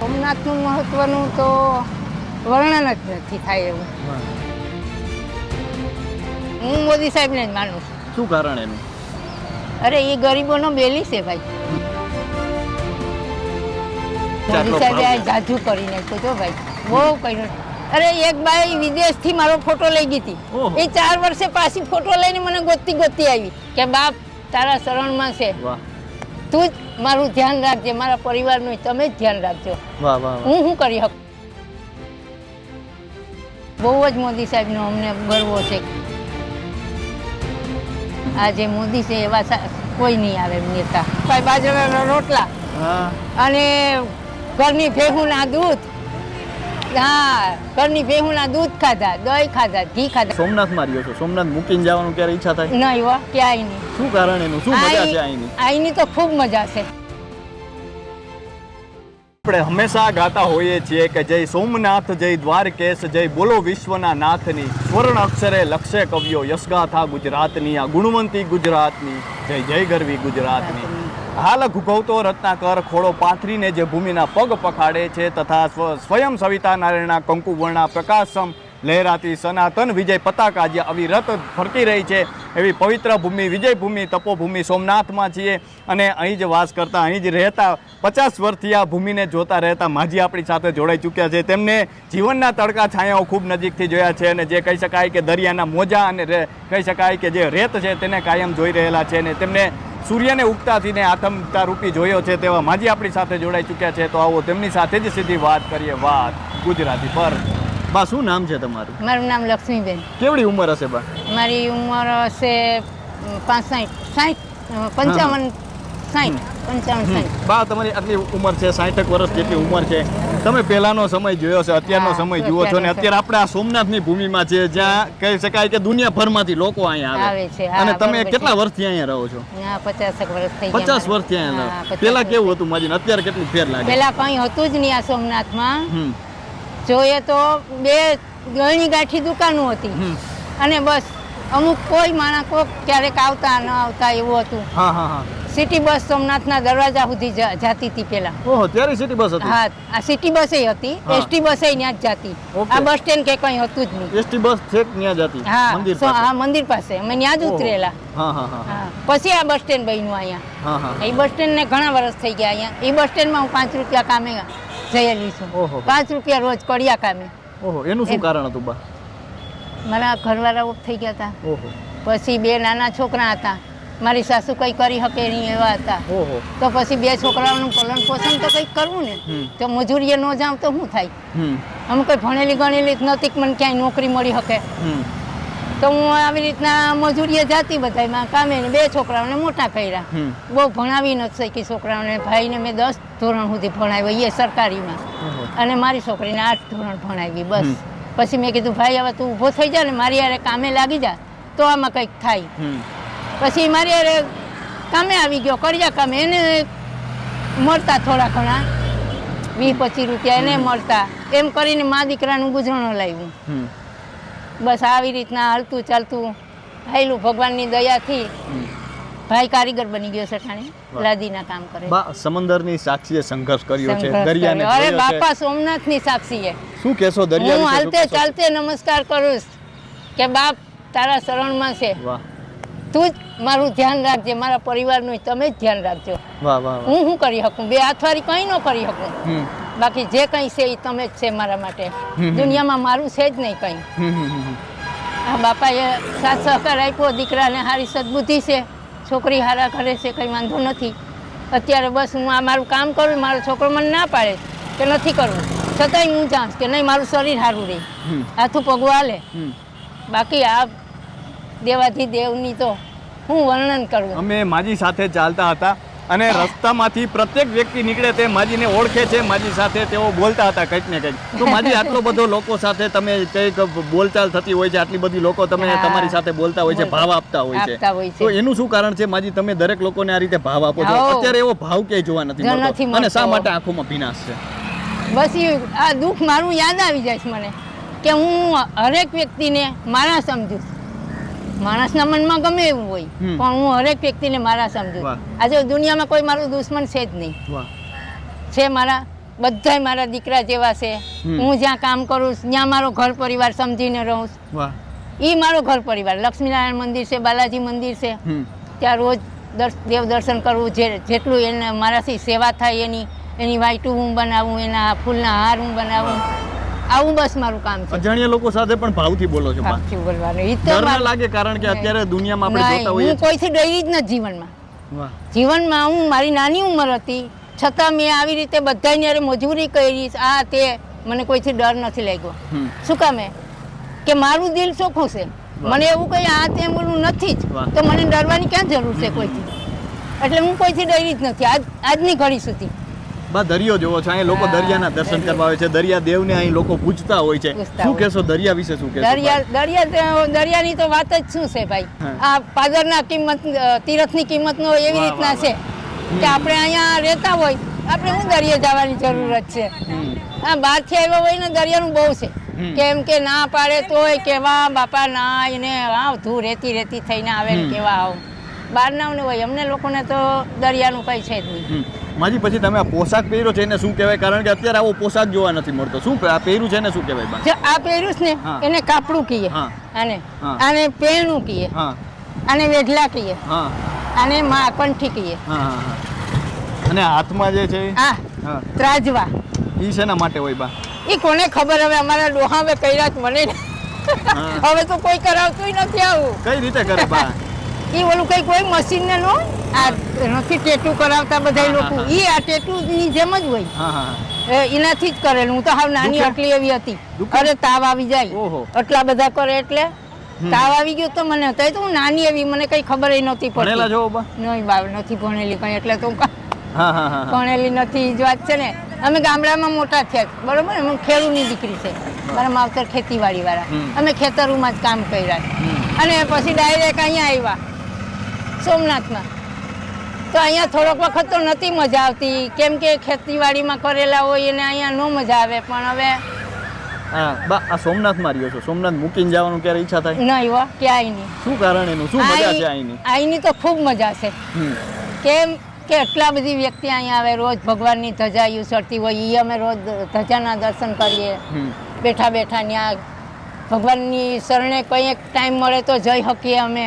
સોમનાથનું મહત્વનું તો વર્ણન જ નથી થાય એવું. હું મોદી સાહેબને જ માનું છું. શું કારણ એનું? અરે એ ગરીબોનો બેલી છે ભાઈ. મોદી સાહેબે આ જાજુ કરી નાખ્યો તો ભાઈ. બહુ કર્યું. અરે એક બાઈ વિદેશથી મારો ફોટો લઈ ગઈ હતી. એ ચાર વર્ષે પાછી ફોટો લઈને મને ગોતતી ગોતતી આવી. કે બાપ તારા શરણમાં છે. વાહ. તું જ મારું ધ્યાન રાખજે મારા પરિવારનું તમે જ ધ્યાન રાખજો. હું શું કરી શકું? બહુ જ મોદી સાહેબનો અમને ગર્વ છે. આ જે મોદી છે એવા કોઈ નહીં આવે નેતા. બાજરાના રોટલા અને ઘરની ભેહુંના દૂધ હા ઘરની ભેહુંના દૂધ ખાધા દહીં ખાધા ઘી ખાધા. સોમનાથમાં રહ્યો છો? સોમનાથ મૂકીને જવાનું ક્યારે ઈચ્છા થાય? નહીં હો ક્યાંય નહીં. શું કારણ એનું? શું મજા છે અહીંની અહીંની તો ખૂબ મજા છે. આપણે હંમેશા ગાતા હોઈએ છીએ કે જય સોમનાથ જય દ્વારકેશ જય બોલો વિશ્વના નાથની સ્વર્ણ અક્ષરે લક્ષે કવિઓ યશગાથા ગુજરાતની આ ગુણવંતી ગુજરાતની જય જય ગરવી ગુજરાતની. હાલ ઘૂઘવતો રત્નાકર ખોળો પાથરીને જે ભૂમિના પગ પખાડે છે તથા સ્વ- સ્વયં સવિતા નારાયણના કંકુવર્ણા પ્રકાશમ, લહેરાતી સનાતન વિજય પતાકા જે અવિરત ફરકી રહી છે, એવી પવિત્ર ભૂમિ, વિજય ભૂમિ, તપોભૂમિ સોમનાથમાં છીએ અને અહીં જ વાસ કરતા, અહીં જ રહેતા, પચાસ વર્ષથી આ ભૂમિને જોતા રહેતા માજી આપણી સાથે જોડાઈ ચૂક્યા છે. તેમને જીવનના તડકા છાયાઓ ખૂબ નજીકથી જોયા છે અને જે કહી શકાય કે દરિયાના મોજા અને કહી શકાય કે જે રેત છે તેને કાયમ જોઈ રહેલા છે અને તેમને સૂર્યને ઉગતાથીને આથમતા રૂપી જોયો છે તેવા માજી આપણી સાથે જોડાઈ ચૂક્યા છે. તો આવો તેમની સાથે જ સીધી વાત કરીએ વાત ગુજરાતી પર. બા શું નામ છે તમારું? મારું નામ લક્ષ્મીબેન. કેવડી ઉંમર હશે બા? મારી ઉંમર હશે પાસઠ સાઠ સાઠ પંચાવન સાઠ. બા તમારી આટલી ઉંમર છે સાઠક વર્ષ જેટલી ઉંમર છે. તમે પહેલાનો સમય જોયો છે અત્યારનો સમય જુઓ છો ને અત્યારે આપણે આ સોમનાથની ભૂમિમાં છે જ્યાં કહી શકાય કે દુનિયાભરમાંથી લોકો અહીંયા આવે. છે, અને તમે કેટલા વર્ષથી અહીંયા રહો છો? પચાસ વર્ષથી અહીંયા પહેલા કેવું હતું માજી અત્યારે કેટલું ફેર લાગે પેલા કંઈ હતું જ નહીં આ સોમનાથમાં. જોઈએ તો બે ગળણી ગાંઠી દુકાનો હતી. અને બસ અમુક કોઈ માણસ કોક ક્યારેક આવતા ન આવતા એવું હતું. હા હા હા. સિટી બસ સોમનાથના દરવાજા સુધી જાતી હતી પેલા ઓહો ત્યારે સિટી બસ હતી? હા આ સિટી બસે હતી. એસટી બસ એ ત્યાં જ જાતી. આ બસ સ્ટેન્ડ કે કંઈ હતું જ નહીં. એસટી બસ છેક ત્યાં જતી? હા મંદિર પાસે? હા મંદિર પાસે. અમે ત્યાં જ ઉતરેલા. હા હા હા પછી આ બસ સ્ટેન્ડ બન્યું અહીંયા. હા હા એ બસ સ્ટેન્ડ ને ઘણા વર્ષ થઈ ગયા અહીંયા. એ બસ સ્ટેન્ડમાં હું પાંચ રૂપિયા કામે જયેલી છું. ઓહો. પાંચ રૂપિયા રોજ કડિયા કામે. ઓહો એનું શું કારણ હતું બા? મારા ઘરવાળા ઓફ થઈ ગયા હતા. ઓહો. પછી બે નાના છોકરા હતા. મારી સાસુ કંઈ કરી શકે નહીં એવા હતા. ઓહો. તો પછી બે છોકરાઓનું પલન પોષણ તો કંઈક કરવું ને. તો મજૂરીએ ન જાઉં તો શું થાય? અમે કોઈ ભણેલી ગણેલી જ મને ક્યાંય નોકરી મળી શકે. તો હું આવી રીતના મજૂરીએ જાતી બધામાં કામે ને બે છોકરાઓને મોટા કર્યા. બહુ ભણાવી નથી શકી છોકરાઓને. ભાઈને મેં દસ ધોરણ સુધી ભણાવ્યો એ સરકારીમાં. અને મારી છોકરીને આઠ ધોરણ ભણાવી બસ. પછી મેં કીધું ભાઈ હવે તું ઊભો થઈ જા ને મારી યારે કામે લાગી જા. તો આમાં કંઈક થાય. પછી મારી યારે કામે આવી ગયો કર્યા કામે. એને મળતા થોડા ઘણા. વીસ પચીસ રૂપિયા એને મળતા. એમ કરીને મા દીકરાનું ગુજરણો લાવ્યું. બસ આવી રીતના હાલતું ચાલતું. હાયલું ભગવાનની દયાથી. ભાઈ કારીગર બની ગયો છે ઠાણે. લાદીના કામ કરે. બા સમંદરની સાક્ષીએ સંઘર્ષ કર્યો છે. દરિયાને અરે બાપા સોમનાથની સાક્ષી છે શું કહેશો દરિયા હું હાલતે ચાલતે નમસ્કાર કરું કે બાપ તારા શરણમાં છે. વાહ. તું જ મારું ધ્યાન રાખજે મારા પરિવારનું તમે જ ધ્યાન રાખજો. વાહ વાહ હું શું કરી શકું? બે હાથવારી કંઈ ન કરી શકું. બાકી જે કંઈ છે એ તમે જ છે મારા માટે. દુનિયામાં મારું છે જ નહીં કંઈ. આ બાપાએ સાથ સહકાર આપ્યો દીકરાને સારી સદબુદ્ધિ છે. છોકરી હારા ઘરે છે કંઈ વાંધો નથી. અત્યારે બસ હું આ મારું કામ કરું મારો છોકરો મને ના પાડે કે નથી કરવું. છતાંય હું જાણ કે નહીં મારું શરીર સારું રહે. હાથું પગવા હાલે. બાકી આ દેવાથી દેવની તો હું વર્ણન કરું. અમે માજી સાથે ચાલતા હતા. અને રસ્તામાંથી પ્રત્યેક વ્યક્તિ નીકળે તે માજીને ઓળખે છે. માજી સાથે તેઓ બોલતા હતા કંઈક ને કંઈક. તો માજી આટલો બધો લોકો સાથે તમે કંઈક બોલચાલ થતી હોય છે આટલી બધી લોકો તમે તમારી સાથે બોલતા હોય છે ભાવ આપતા હોય છે. તો એનું શું કારણ છે? માજી તમે દરેક લોકોને આ રીતે ભાવ આપો છો? અત્યારે એવો ભાવ ક્યાંય જોવા નથી મળતો. અને શા માટે આંખોમાં ભીનાશ છે? બસ એ આ દુઃખ મારું યાદ આવી જાય છે મને કે હું હરેક વ્યક્તિને મારા સમજું. માણસના મનમાં ગમે એવું હોય પણ હું હરેક વ્યક્તિને મારા સમજુ. આજે દુનિયામાં કોઈ મારું દુશ્મન છે જ નહીં. છે મારા બધાય મારા દીકરા જેવા છે. હું જ્યાં કામ કરું છું, ત્યાં મારો ઘર પરિવાર સમજીને રહું ઈ મારો ઘર પરિવાર લક્ષ્મીનારાયણ મંદિર છે બાલાજી મંદિર છે. ત્યાં રોજ દેવ દર્શન કરવું જે જેટલું એને મારાથી સેવા થાય એની એની વાઈટું હું બનાવું એના ફૂલના હાર હું બનાવું. આવું બસ મારું કામ છે. અજાણ્યા લોકો સાથે પણ ભાવથી બોલો છો ભાવથી બોલવાનું. ઈ તો ડર લાગે કારણ કે અત્યારે દુનિયામાં આપણે જોતા હોઈએ હું કોઈથી ડરી જ નથી જીવનમાં. જીવનમાં હું મારી નાની ઉંમર હતી. છતાં મેં આવી રીતે બધાની અરે મજૂરી કરી. આ તે મને કોઈથી ડર નથી લાગ્યો. શું કામે? કે મારું દિલ ચોખ્ખું છે. મને એવું કંઈ આ તે બોલવું નથી જ. તો મને ડરવાની ક્યાં જરૂર છે કોઈથી? એટલે હું કોઈથી ડરી જ નથી. આજ આજની ઘડી સુધી. બા દરિયો જોવો છો. અહીંયા લોકો દરિયાના દર્શન કરવા આવે છે. દરિયા દેવને અહીં લોકો પૂજતા હોય છે. શું કહેશો દરિયા વિશે શું કહેશો? દરિયા દરિયા દરિયાની તો વાત જ શું છે ભાઈ? હા. આ પાદરના કિંમત તીરથની કિંમતનો એવી રીતના છે કે આપણે અહીંયા રહેતા હોય. આપણે શું દરિયે જવાની જરૂરત છે. આ બહારથી આવ્યો હોય ને દરિયાનું બહુ છે. કેમ કે ના પાડે તોય કેવા બાપા ના એને આવ ધૂ રેતી રેતી થઈને આવે ને કેવા આવ. બહારના ને હોય. અમને લોકોને તો દરિયાનું કઈ છે જ નહીં. માજી પછી તમે આ પોશાક પહેર્યો છે એને શું કહેવાય? કારણ કે અત્યારે આવો પોશાક જોવા નથી મળતો. શું આ પહેર્યું છે ને શું કહેવાય જો આ પહેર્યું છે ને એને કાપડું કહીએ. આને. આને પેણું કહીએ. આને વેઢલા કહીએ. હા. આને મા કહીએ. અને હાથમાં જે છે? હા. ત્રાજવા. ઈ શેના માટે હોય બા? એ કોને ખબર? હવે અમારા ડોહા હવે કર્યા જ મને. હવે તો કોઈ કરાવતું નથી આવું. કઈ રીતે કરે બા? એ ઓલું કઈ કોઈ મશીન ને નો આ નથી ટેટુ કરાવતા બધા લોકો. હા. આ ટેટુ ની જેમ જ હોય. એ એનાથી જ કરેલું. હું તો હાવ નાની? આટલી એવી હતી. અરે તાવ આવી જાય. ઓહો. આટલા બધા કરે એટલે તાવ આવી ગયો તો મને તો તો હું નાની એવી મને કઈ ખબર નહોતી પડતી. નહીં બાવ નથી ભણેલી કઈ એટલે તો. ભણેલી નથી જ વાત છે ને. અમે ગામડામાં મોટા થયા બરોબર? ને હું ખેડૂની દીકરી છે. મારા માવતર ખેતીવાડી વાળા અમે ખેતરોમાં જ કામ કર્યા અને પછી ડાયરેક્ટ અહીંયા આવ્યા. સોમનાથમાં. તો અહીંયા થોડોક વખત તો નથી મજા આવતી. કેમ કે ખેતીવાડીમાં કરેલા હોય એને અહીંયા ન મજા આવે. પણ હવે હા બા આ સોમનાથમાં રહ્યો છો. સોમનાથ મૂકીને જવાનું ક્યારે ઈચ્છા થાય? નહીં હો ક્યાંય નહીં. શું કારણ એનું? શું મજા છે અહીંની? અહીંની તો ખૂબ મજા છે. કેમ કે એટલા બધી વ્યક્તિ અહીંયા આવે રોજ ભગવાનની ધજા યુસળતી હોય એ અમે રોજ ધજાના દર્શન કરીએ. બેઠા બેઠા ત્યાં ભગવાનની શરણે કંઈક ટાઈમ મળે તો જઈ શકીએ અમે.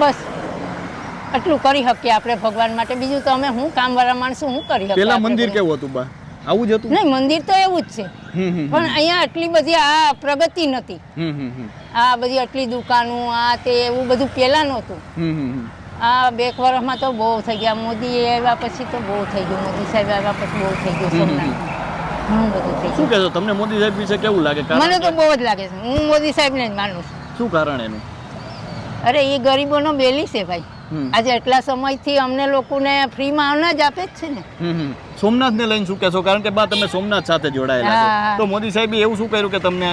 બસ. આટલું કરી શકીએ આપણે ભગવાન માટે. બીજું તો અમે હું કામવાળા માણસો હું કરી શકીએ પેલા મંદિર કેવું હતું બા? આવું જ હતું? નહીં મંદિર તો એવું જ છે. પણ અહીંયા આટલી બધી આ પ્રગતિ નથી. આ બધી આટલી દુકાનો આ તે એવું બધું પહેલા નહોતું. આ બે વર્ષમાં તો બહુ થઈ ગયા. મોદી આવ્યા પછી તો બહુ થઈ ગયું. મોદી સાહેબ આવ્યા પછી બહુ થઈ ગયું. ઘણું બધું થઈ શું કહેશો? તમને મોદી સાહેબ વિશે કેવું લાગે? મને તો બહુ જ લાગે છે. હું મોદી સાહેબને જ માનું છું. શું કારણ એનું? અરે એ ગરીબોનો બેલી છે ભાઈ. આજે એટલા સમયથી અમને લોકોને ફ્રીમાં અનાજ આપે જ છે ને. સોમનાથને લઈને શું કહેશો? કારણ કે બા તમે સોમનાથ સાથે જોડાયેલા. તો મોદી સાહેબ એવું શું કર્યું કે તમને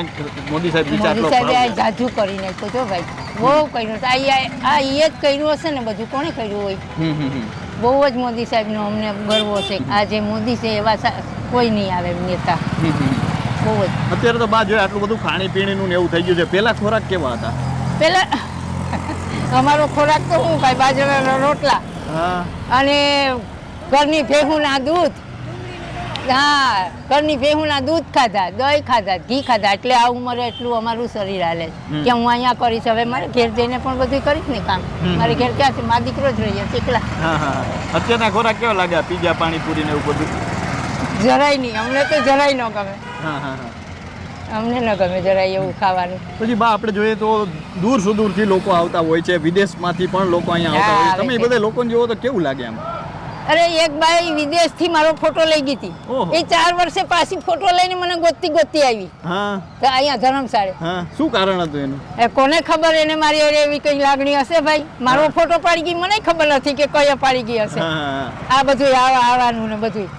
મોદી સાહેબ મોદી સાહેબે? જાજુ કરી નાખ્યું જો ભાઈ. બહુ કર્યું આ ઈ જ કર્યું હશે ને બધું. કોણે કર્યું હોય. બહુ જ મોદી સાહેબનો અમને ગર્વ છે. આ જે મોદી છે એવા કોઈ નહીં આવે નેતા. બહુ જ. અત્યારે તો બા જોઈએ આટલું બધું ખાણીપીણીનું ને એવું થઈ ગયું છે. પેલા ખોરાક કેવા હતા? પેલા અમારો ખોરાક તો શું ભાઈ બાજરાના રોટલા? અને ઘરની ભેહુના દૂધ. હા ઘરની ભેહુના દૂધ ખાધા દહીં ખાધા ઘી ખાધા એટલે આ ઉંમરે એટલું અમારું શરીર હાલે છે. કે હું અહીંયા કરીશ હવે મારે ઘેર જઈને પણ બધું કરીશ ને કામ. મારે ઘેર ક્યાં છે મા દીકરો જ રહીએ એકલા. અત્યારના ખોરાક કેવા લાગ્યા? પીઝા પાણીપુરી ને એવું બધું? જરાય નહીં. અમને તો જરાય ન ગમે. હા હા હા. અમને ન ગમે જરાય એવું ખાવાનું. પછી બા આપણે જોઈએ તો દૂર સુદૂરથી લોકો આવતા હોય છે વિદેશમાંથી પણ લોકો અહીંયા આવતા હોય તમે એ બધા લોકોને જોવો તો કેવું લાગે આમ? અરે એક બાઈ વિદેશથી મારો ફોટો લઈ ગઈ હતી. એ ચાર વર્ષે પાછી ફોટો લઈને મને ગોતતી ગોતતી આવી. હા. તો અહીંયા ધરમશાળે. શું કારણ હતું એનું? એ કોને ખબર? એને મારી અરે એવી કઈ લાગણી હશે ભાઈ? મારો ફોટો પાડી ગઈ? મને ખબર નથી કે કયા પાડી ગઈ હશે. આ બધું આવા આવવાનું ને બધું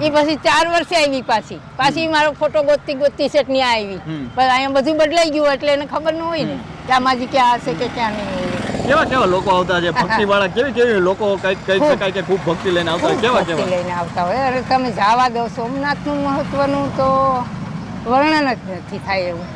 એ પછી ચાર વર્ષે આવી પાછી. પાછી મારો ફોટો ગોતતી ગોતતી સેટ ત્યાં આવી. પણ અહીંયા બધું બદલાઈ ગયું એટલે એને ખબર ન હોય ને. કે આ માજી ક્યાં હશે કે ક્યાં નહીં કેવા કેવા લોકો આવતા છે? ભક્તિ વાળા કેવી કેવી લોકો કંઈક કહી શકાય કે ખૂબ ભક્તિ લઈને આવતા કેવા કેવા? લઈને આવતા હોય. અરે તમે જવા દો. સોમનાથનું મહત્વનું તો વર્ણન જ નથી થાય એવું.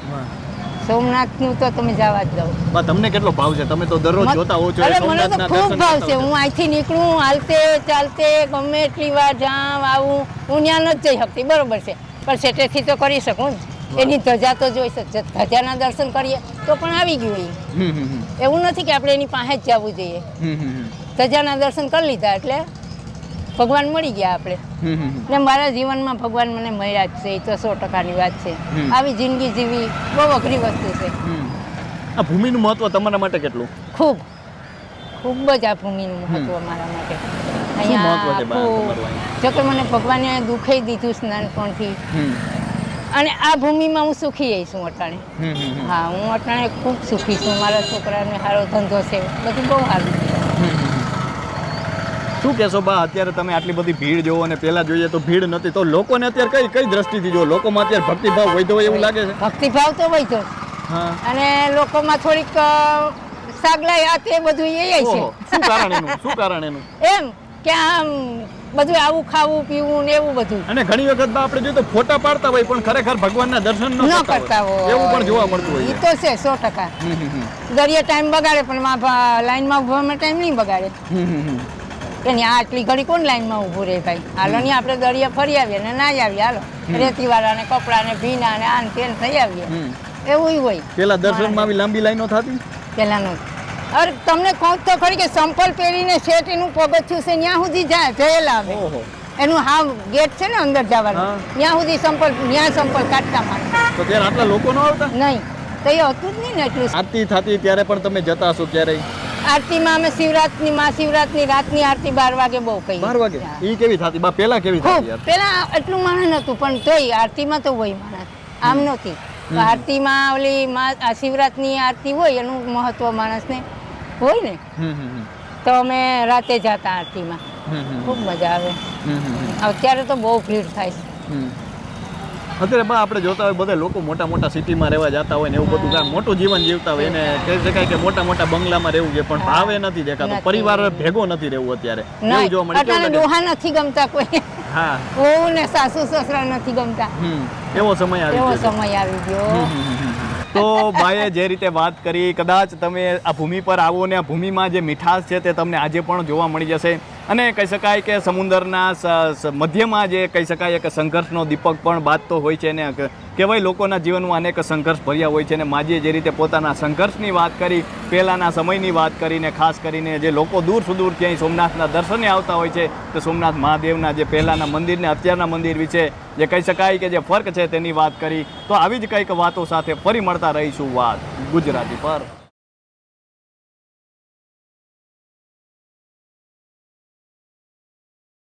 સોમનાથ સોમનાથનું તો તમે જવા જ દો. તમને કેટલો ભાવ છે? તમે તો દરરોજ જોતા હો છો મને તો ખૂબ ભાવ છે. હું અહીંથી નીકળું હાલતે ચાલતે ગમે એટલી વાર જામ આવું હું ત્યાં નથી જઈ શકતી. બરોબર છે. પણ સેટેથી તો કરી શકું ને. એની ધજા તો જોઈ શકશે ધજાના દર્શન કરીએ તો પણ આવી ગયું એ. એવું નથી કે આપણે એની પાસે જ જવું જોઈએ. ધજાના દર્શન કરી લીધા એટલે ભગવાન મળી ગયા આપણે. ને મારા જીવનમાં ભગવાન મને મળ્યા જ છે એ તો સો ટકાની વાત છે. આવી જિંદગી જીવી બહુ અઘરી વસ્તુ છે. આ ભૂમિનું મહત્વ તમારા માટે કેટલું? ખૂબ. ખૂબ જ આ ભૂમિનું મહત્વ મારા માટે. અહીંયા? જો કે મને ભગવાને દુઃખે દીધું સ્નાનપણથી હમ. અને આ ભૂમિમાં હું સુખી રહી છું અટાણે. હા હું અટાણે ખૂબ સુખી છું. મારા છોકરાને સારો ધંધો છે. બધું બહુ સારું છે. શું કહેશો બા અત્યારે તમે આટલી બધી ભીડ જોવો અને પહેલા જોઈએ તો ભીડ નથી તો લોકોને અત્યારે કઈ કઈ દ્રષ્ટિથી જો લોકોમાં અત્યારે ભક્તિભાવ વધ્યો હોય એવું લાગે છે? ભક્તિભાવ તો હા. અને લોકોમાં થોડીક સાગલાઈ આ તે બધું એ છે. શું કારણ એનું? શું કારણ એનું? એમ. કે આમ બધું આવું ખાવું પીવું ને એવું બધું. અને ઘણી વખત આપણે જોઈએ તો ફોટા પાડતા હોય પણ ખરેખર ભગવાનના દર્શન ન ન કરતા હોય. એવું પણ જોવા મળતું હોય. એ તો છે સો ટકા. દરિયા ટાઈમ બગાડે પણ માં લાઈનમાં ઉભવામાં ટાઈમ નહીં બગાડે. કે આ આટલી ઘડી કોણ લાઈનમાં ઊભું રહે ભાઈ? હાલો નહીં આપણે દરિયા ફરી આવીએ ને ના આવીએ હાલો. રેતીવાળા ને કપડા ને ભીના ને આન તેન થઈ આવીએ. એવું હોય. પેલા દર્શનમાં આવી લાંબી લાઈનો થતી? પેલાનું અરે તમને કહું તો ખરી કે સંપલ પહેરીને શેઠ એનું પગથિયું છે ત્યાં સુધી જાય જયેલા આવે. એનું હા ગેટ છે ને અંદર જવાનું. ત્યાં સુધી સંપલ ત્યાં સંપલ કાઢતા મારે. તો ત્યારે આટલા લોકો ન આવતા? નહીં. તો એ હતું જ નહીં ને એટલું. આરતી થતી ત્યારે પણ તમે જતા હશો ક્યારેય? આરતીમાં અમે શિવરાતની માં શિવરાતની રાતની આરતી બાર વાગે બહુ કહી બાર વાગે? એ કેવી થતી? બા પેલા કેવી થતી પેલા એટલું માણસ નતું પણ તોય આરતીમાં તો હોય માણસ. આમ નહોતી. આરતીમાં ઓલી શિવરાત્રિની આરતી હોય એનું મહત્વ માણસને હોય ને. તો અમે રાતે જતા આરતીમાં. ખૂબ મજા આવે. અત્યારે તો બહુ ભીડ થાય છે. અત્યારે પણ આપણે જોતા હોય બધા લોકો મોટા મોટા સિટીમાં રહેવા જતા હોય ને એવું બધું કાંઈ મોટું જીવન જીવતા હોય. એને કહી શકાય કે મોટા મોટા બંગલામાં રહેવું છે પણ ભાવે નથી દેખાતો. પરિવાર ભેગો નથી રહેવું અત્યારે. એવું જોવા મળે. અત્યારે ડોહા નથી ગમતા કોઈ. હા. બહુ ને સાસુ સસરા નથી ગમતા. એવો સમય આવી ગયો એવો સમય આવી ગયો. તો ભાઈએ જે રીતે વાત કરી, કદાચ તમે આ ભૂમિ પર આવો ને આ ભૂમિમાં જે મીઠાશ છે તે તમને આજે પણ જોવા મળી જશે. અને કહી શકાય કે સમુદ્રના મધ્યમાં જે કહી શકાય કે સંઘર્ષનો દીપક પણ બાજતો હોય છે ને કહેવાય લોકોના જીવનમાં અનેક સંઘર્ષ ભર્યા હોય છે અને માજીએ જે રીતે પોતાના સંઘર્ષની વાત કરી, પહેલાંના સમયની વાત કરીને, ખાસ કરીને જે લોકો દૂર સુદૂર ક્યાંય સોમનાથના દર્શને આવતા હોય છે, તો સોમનાથ મહાદેવના જે પહેલાંના મંદિરને અત્યારના મંદિર વિશે જે કહી શકાય કે જે ફર્ક છે તેની વાત કરી, તો આવી જ કંઈક વાતો સાથે ફરી મળતા રહીશું વાત ગુજરાતી પર.